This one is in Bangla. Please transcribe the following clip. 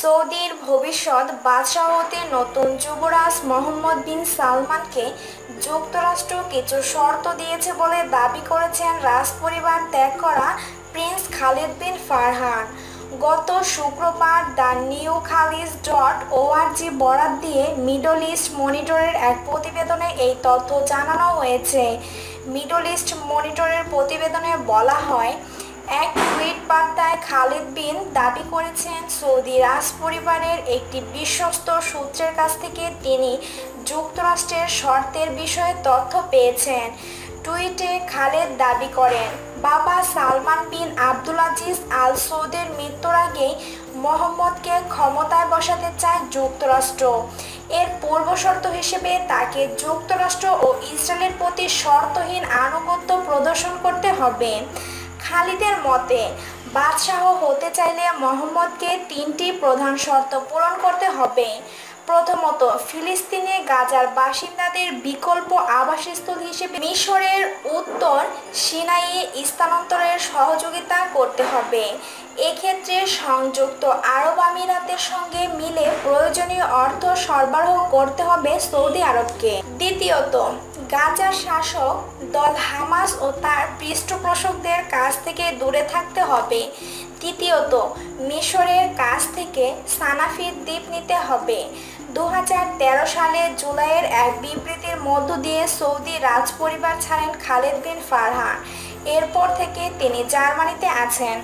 সৌদির ভবিষ্যৎ বাদশাহ হতে নতুন যুবরাজ মোহাম্মদ বিন সালমানকে যুক্তরাষ্ট্র কিছু শর্ত দিয়েছে বলে দাবি করেছেন রাজপরিবার ত্যাগ করা প্রিন্স খালিদ বিন ফারহান। গত শুক্রবার the New Khaleej dot O R G বরাত দিয়ে মিডল ইস্ট মনিটরের এক প্রতিবেদনে এই তথ্য জানানো হয়েছে। মিডল ইস্ট মনিটরের প্রতিবেদনে বলা হয় এক টুইট বার্তায় খালিদ বিন দাবি করেছেন, সৌদি রাজ পরিবারের একটি বিশ্বস্ত সূত্রের কাছ থেকে তিনি যুক্তরাষ্ট্রের শর্তের বিষয়ে তথ্য পেয়েছেন। টুইটে খালেদ দাবি করেন, বাবা সালমান বিন আব্দুল আজিজ আল সৌদের মৃত্যুর আগেই মোহাম্মদকে ক্ষমতায় বসাতে চায় যুক্তরাষ্ট্র। এর পূর্বশর্ত হিসেবে তাকে যুক্তরাষ্ট্র ও ইসরায়েলের প্রতি শর্তহীন আনুগত্য প্রদর্শন করতে হবে। খালিদের মতে, বাদশাহ হতে চাইলে মোহাম্মদকে তিনটি প্রধান শর্ত পূরণ করতে হবে। প্রথমত, ফিলিস্তিনে গাজার বাসিন্দাদের বিকল্প আবাসস্থল হিসেবে মিশরের উত্তর সিনাইয়ে স্থানান্তরের সহযোগিতা করতে হবে। এক্ষেত্রে সংযুক্ত আরব আমিরাতের সঙ্গে মিলে প্রয়োজনীয় অর্থ সরবরাহ করতে হবে সৌদি আরবকে। দ্বিতীয়ত গাজার শাসক দল হামাস ও তার পৃষ্ঠপোষকদের কাছ থেকে দূরে থাকতে হবে। তৃতীয়ত, মিশরের কাছ থেকে সানাফির দ্বীপ নিতে হবে। দু হাজার তেরো সালে জুলাইয়ের এক বিবৃতির মধ্য দিয়ে সৌদি রাজপরিবার ছাড়েন খালেদ বিন ফারহান। এরপর থেকে তিনি জার্মানিতে আছেন।